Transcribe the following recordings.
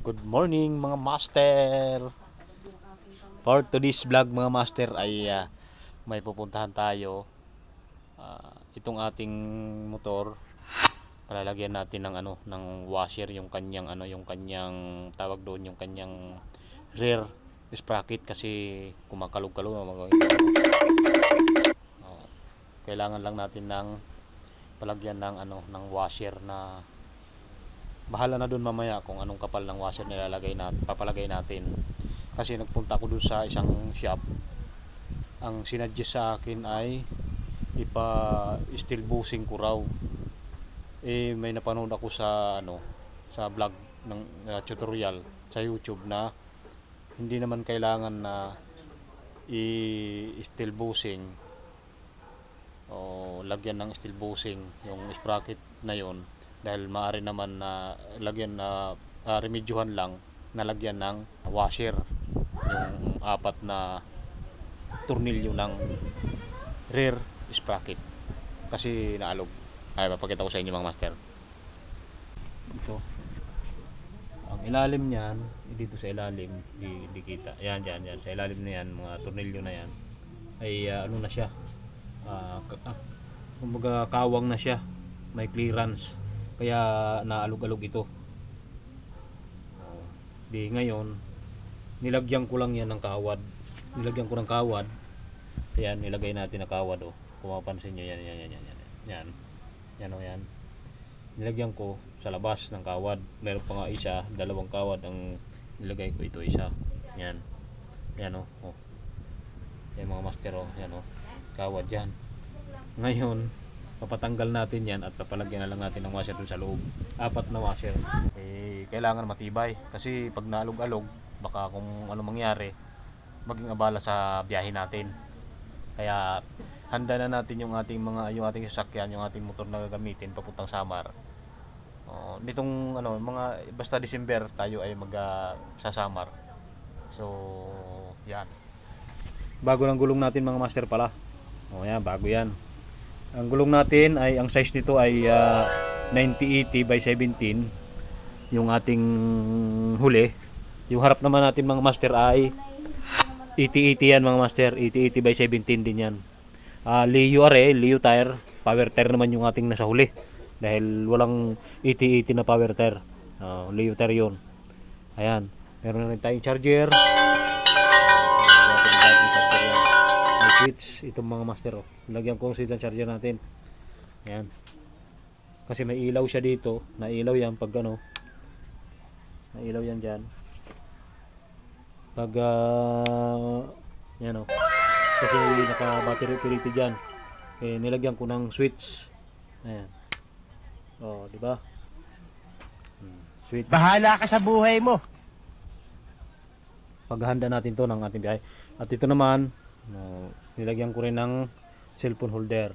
Good morning mga master. For today's vlog mga master ay ah, may pupuntahan tayo. Ah, itong ating motor palalagyan natin ng ano ng washer yung kanyang ano yung kanyang tawag doon yung kanyang rear sprocket kasi kumakalog-kalog na mga Oh, kailangan lang natin ng palagyan ng ano ng washer na bahala na doon mamaya kung anong kapal ng washer nilalagay natin, papalagay natin. Kasi nagpunta ako doon sa isang shop. Ang sinadjust sa akin ay ipa steel bushing ko raw. Eh may napanood ako sa ano sa vlog ng uh, tutorial sa YouTube na hindi naman kailangan na i-steel bushing o lagyan ng steel bushing yung sprocket na yon dahil maaari naman na lagyan na uh, remedyohan lang na lagyan ng washer yung apat na tornilyo ng rear sprocket. Kasi naalog. Ay papakita ko sa inyo mga master. Ito. Ang ilalim niyan eh, dito sa ilalim di, di kita. Yan yan yan sa ilalim na yan mga tornilyo na yan ay ah, ano na siya? Ah, kumbaga kawang na siya. May clearance kaya naalog-alog ito. Oh, di ngayon nilagyan ko lang yan ng kawad. Nilagyan ko ng kawad. Yan nilagay natin na kawad oh. Kung mapansin nyo yan yan yan yan yan yan. Yan oh yan. Nilagyan ko sa labas ng kawad. Meron pa nga isa dalawang kawad ang nilagay ko. Ito isa. Yan. Yan oh, oh. yan mga master oh yan oh. Kawad yan. Ngayon papatanggal natin yan at papalagyan na lang natin ng washer dun sa loob. Apat na washer. Eh kailangan matibay. Kasi pag naalog-alog baka kung ano mangyari maging abala sa biyahe natin. Kaya handa na natin yung ating mga yung ating sasakyan yung ating motor na gagamitin papuntang Samar. Oh, nitong ano mga basta December tayo ay mag ah, sa Samar. So yan. Bago ng gulong natin mga master pala. Oh yan bago yan ang gulong natin ay ang size nito ay ah, 9080 by 17 yung ating huli. Yung harap naman natin mga master ay 8080 yan mga master. 8080 by 17 din yan. Ah, Leo are Leo tire. Power tire naman yung ating nasa huli. Dahil walang 8080 na power tire. Ah, Leo tire yun. Ayan. Meron na rin tayong charger switch itong mga master oh. lagyan ko ang ng charger natin. Ayan. Kasi may ilaw siya dito. Na ilaw yan pag ano. Na ilaw yan dyan. Pag ah, yan o kasi naka battery operated dyan. Eh, nilagyan ko ng switch. Ayan. Oh di ba? Hmm, switch. Bahala ka sa buhay mo. paghahanda natin to ng ating biyahe. At ito naman no, nilagyan ko rin ng cellphone holder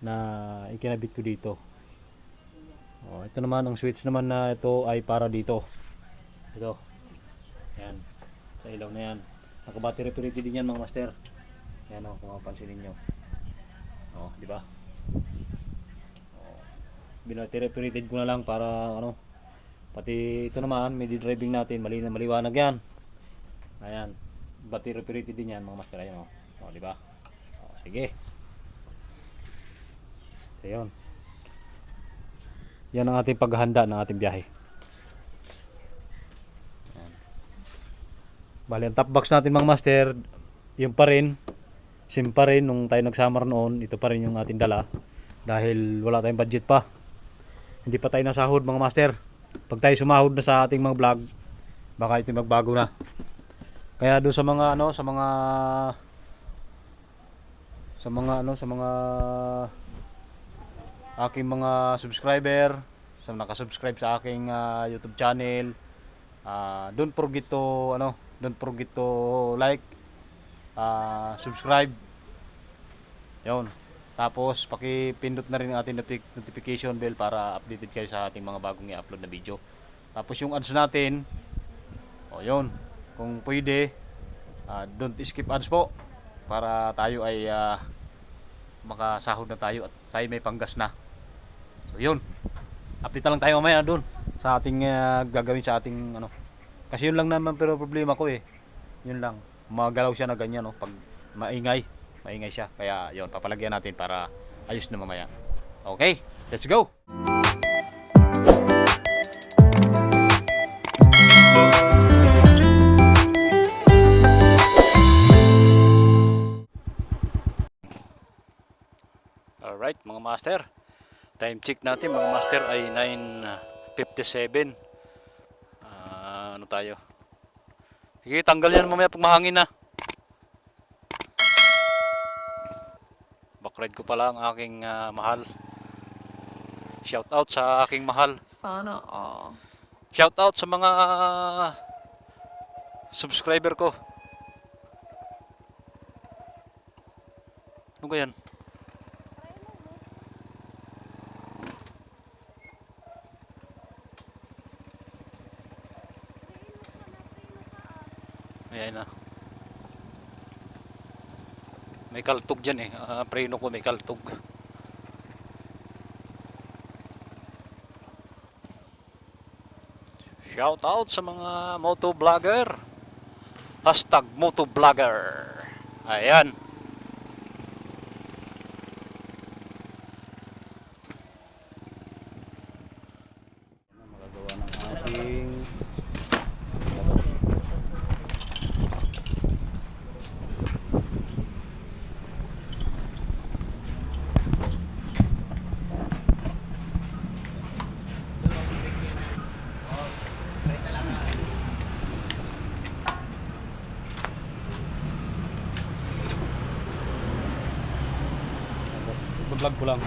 na ikinabit ko dito. Oh, ito naman ang switch naman na ito ay para dito. Ito. Yan sa ilaw na yan. Naka battery operated din yan mga master. Yan o kung mapansin ninyo. Oh di ba? Oh, binattery operated ko na lang para ano pati ito naman may driving natin mali na maliwanag yan. Ayan. Battery operated din yan mga master. Ayan o. O, di ba? O, sige. So, yun. Yan ang ating paghahanda ng ating biyahe. Ayan. Bali, ang top box natin mga master, yung pa rin, sim pa rin nung tayo nagsamar noon, ito pa rin yung ating dala. Dahil wala tayong budget pa. Hindi pa tayo nasahod mga master. Pag tayo sumahod na sa ating mga vlog, baka ito magbago na. Kaya doon sa mga ano, sa mga sa mga ano, sa mga aking mga subscriber, sa naka-subscribe sa aking ah, YouTube channel, ah, don't forget to ano, don't forget to like, ah, subscribe. 'Yon. Tapos paki-pindot na rin ang ating notif- notification bell para updated kayo sa ating mga bagong i-upload na video. Tapos yung ads natin, o 'yon kung pwede ah, don't skip ads po para tayo ay ah, makasahod na tayo at tayo may panggas na so yun update na lang tayo mamaya doon sa ating ah, gagawin sa ating ano. Kasi yun lang naman pero problema ko eh. Yun lang. Magalaw siya na ganyan no pag maingay. Maingay siya. Kaya yun, papalagyan natin para ayos na mamaya. Okay, let's go. Alright mga master. Time check natin mga master ay 9.57. Ah, ano tayo? Sige, tanggal yan mamaya pag mahangin na. Backride ko pala ang aking ah, mahal. Shout out sa aking mahal. Sana all. Shout out sa mga subscriber ko. Ano ba yan? Ayan na. May kaltog dyan eh. Ah, preno ko may kaltog. Shout out sa mga moto vlogger. Hashtag moto vlogger. Ayan. Lang.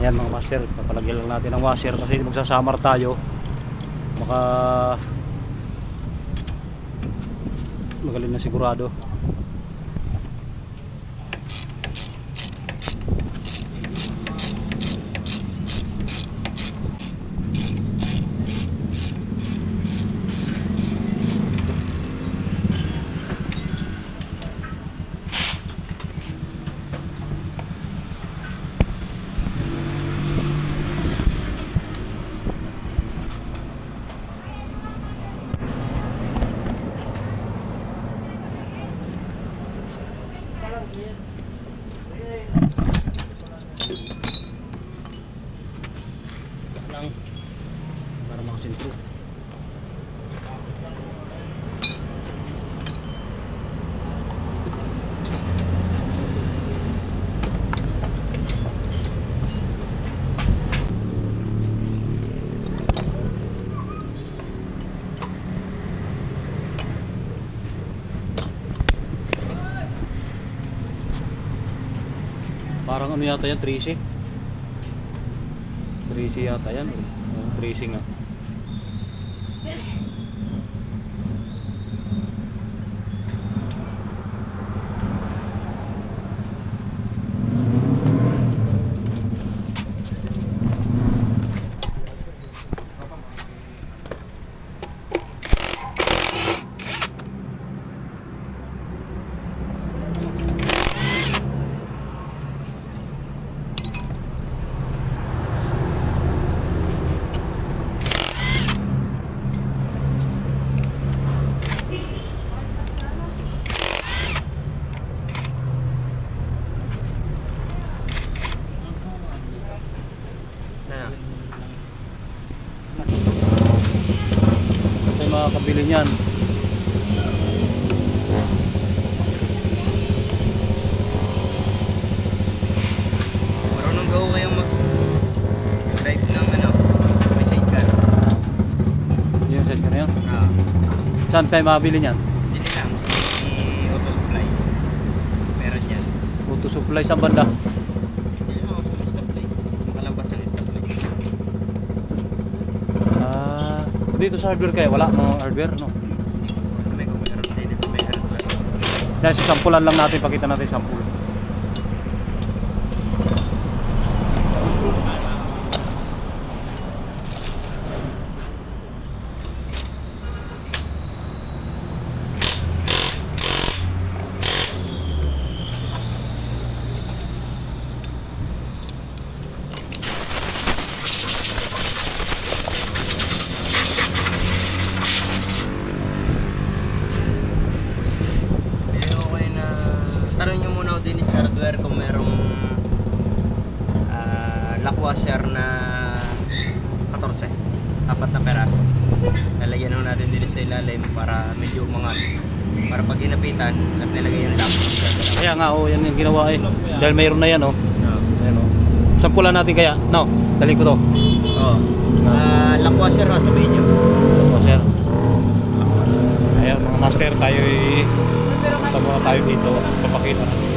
Yan mga master, papalagyan lang natin ng washer kasi magsasamar tayo. Baka magaling na sigurado. Lang para makasintro. Parang ano yata yan, 3C. 3C yata yan. Oh, 3C nga. Makakabili niyan. Marunong kayong mag-drive ng ano, may sidecar. Yung ka na yan. Ah, Saan tayo makabili niyan? dili lang sa may auto supply. Meron yan. Auto supply sa banda. Dili lang sa may stoplight. Makalabas ng stoplight. Ah, dito sa hardware kayo, wala mga hardware, no? Dahil sa sampulan lang natin, pakita natin sampul. hardware kung merong ah, uh, lockwasher na 14 apat na peraso. Lalagyan ho natin din sa ilalim para medyo mga para pag hinapitan at nilagay yung lock kaya nga oh yan yung ginawa eh. Dahil mayroon na yan oh. No. ayan oh. Sampulan natin kaya. No dali ko to. Oh. Ah, no. uh, lockwasher ha oh, sabihin nyo lockwasher ayan mga master tayo eh Tama tayo dito, papakita. natin.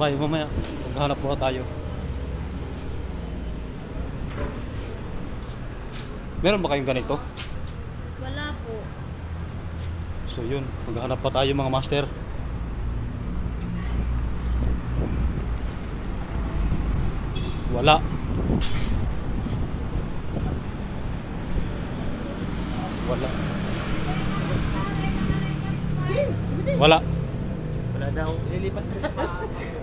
Bye, mamaya. Maghanap muna tayo. Meron ba kayong ganito? Wala po. So yun, maghanap pa tayo mga master. Wala. Wala. Wala. Wala daw. Lilipat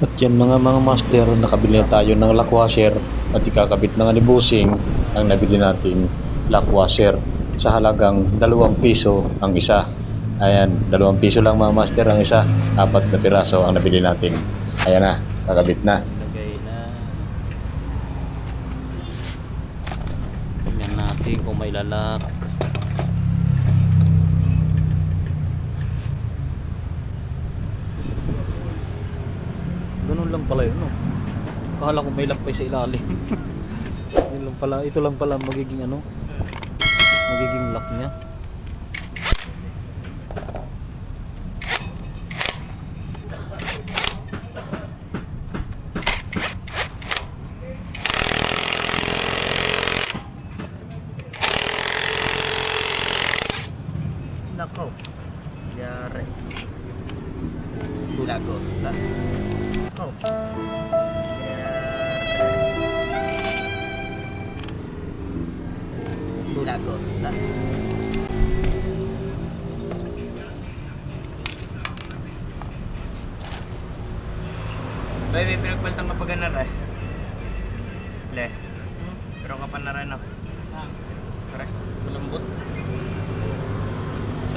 At yan mga mga master, nakabili na tayo ng lock washer at ikakabit na nga ni Busing ang nabili nating lock washer sa halagang dalawang piso ang isa. Ayan, dalawang piso lang mga master ang isa. Apat na piraso ang nabili natin. Ayan na, kakabit na. Lagay na. Tingnan natin kung may lalak. Ganun lang pala yun, no? Akala ko may lakpay sa ilalim. Yun lang pala, ito lang pala magiging ano? Magiging lock niya.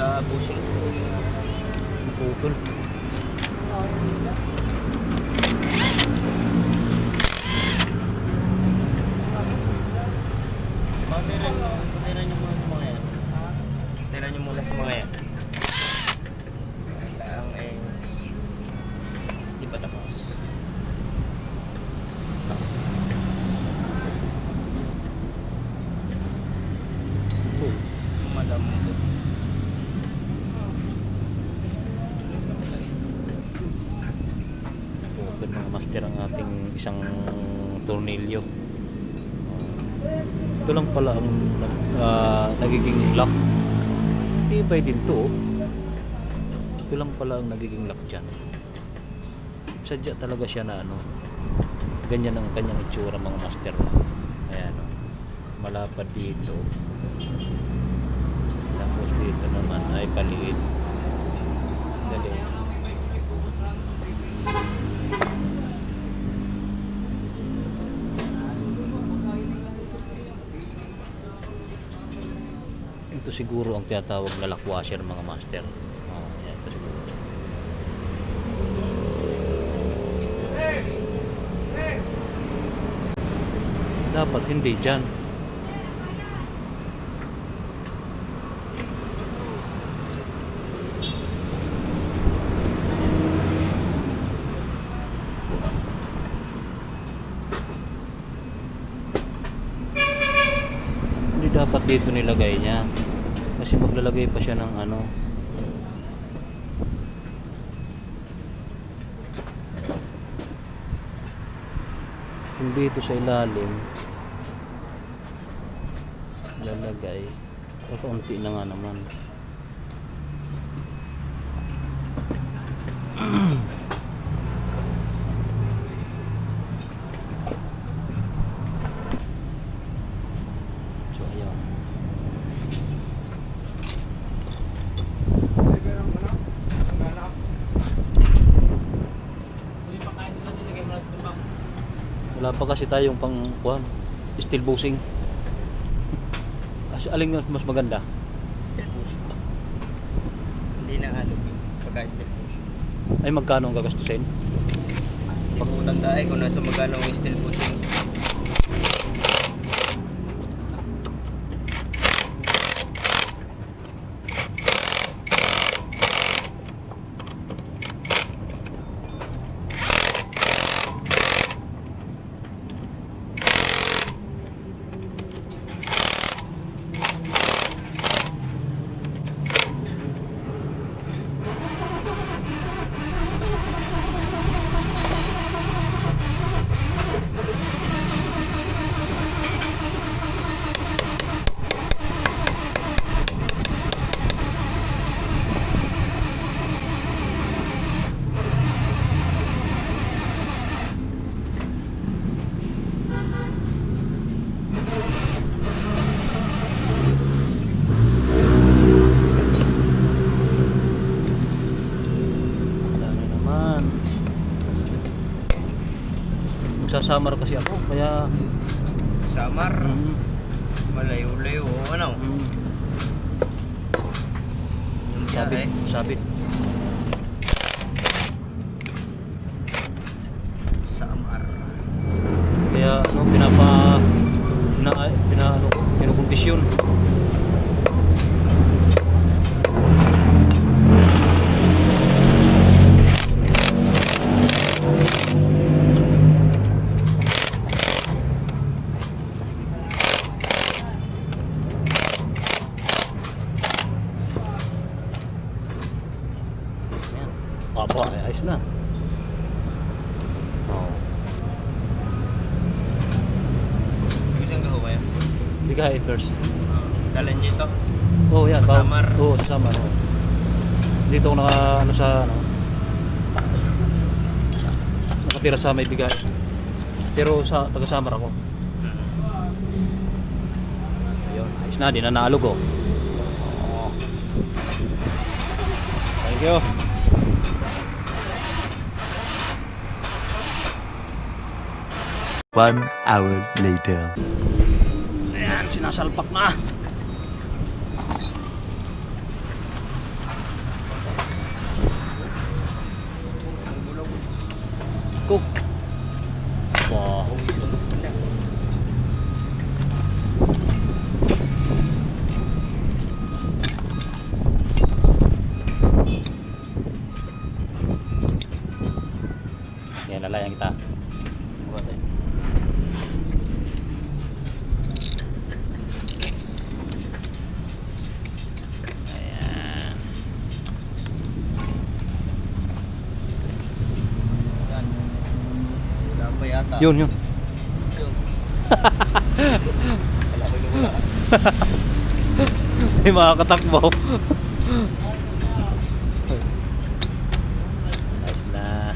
Sa bushing. Naputol. Tira nyo, tira nyo muna sa mga yan. Tira nyo muna sa mga yan. Lang eh. Di pa tapos. Ito. Malambot. Naputol mga master ang ating isang tornilyo. Ito lang pala ang ah, nagiging lock. Tibay din to. oh. Ito lang pala ang nagiging lock dyan. Sadya talaga siya na ano. Ganyan ang kanyang itsura mga master. Ayan o. Malapad dito. Tapos dito naman ay paliit. Dali. Siguro ang tinatawag na lock washer mga master. Oh, yan, ito siguro. Dapat hindi dyan. Dapat dito nilagay niya. Kasi maglalagay pa siya ng ano. Kung dito sa ilalim lalagay kaunti na nga naman kasi tayong pang kuhan, steel bushing. As, aling mas maganda? Steel bushing. Hindi na alumin. Pagka steel bushing. Ay magkano ang gagastusin? Hindi ko tanda eh kung nasa magkano ang steel bushing. Magsasamar kasi ako, kaya... Samar, Mm, malayo-layo, ano? mm, Yung sabit, biyahe. sabit. Samar. Kaya ano, pinapa... Pina, pina, ano, pinukondisyon. Ayan. Apo, ay, ayos na. Oh. Sige saan gaho kayo? Bigay first. Dalan niyo ito. Oh, yan. Sa Samar. Oo, sa Samar. oo. Dito ako naka, ano sa, ano, nakatira sa may bigay. Pero sa taga Samar ako. Ayun, ayos na, di na naalog oh. Oo. Thank you. One hour later. Ayan, sinasalpak na. go Yun, yun. May makakatakbo. Ayos na.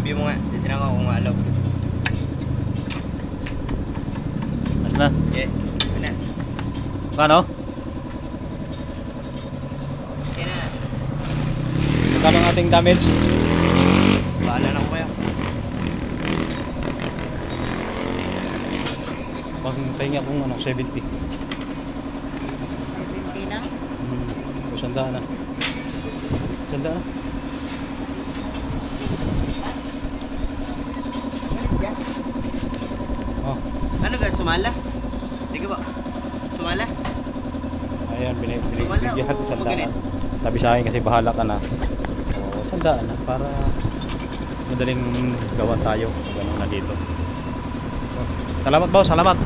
Kambyo mo nga. Titignan ko kung maalaw. Ayos na. Okay. Ano na? Kano? Okay na. Magkano ang ating damage? Bahala na ko kayo. Magpahinga kung ano, 70. 70 lang. Hmm. Sandaan na. Sandaan na. Ano ga? Sumala? Hindi ka ba? Sumala? ayan, binig, binig, binigyan natin oo, sandaan. magaling. Sabi sa akin kasi bahala ka na. O, sandaan na para madaling gawan tayo ano na dito. So, salamat boss, salamat.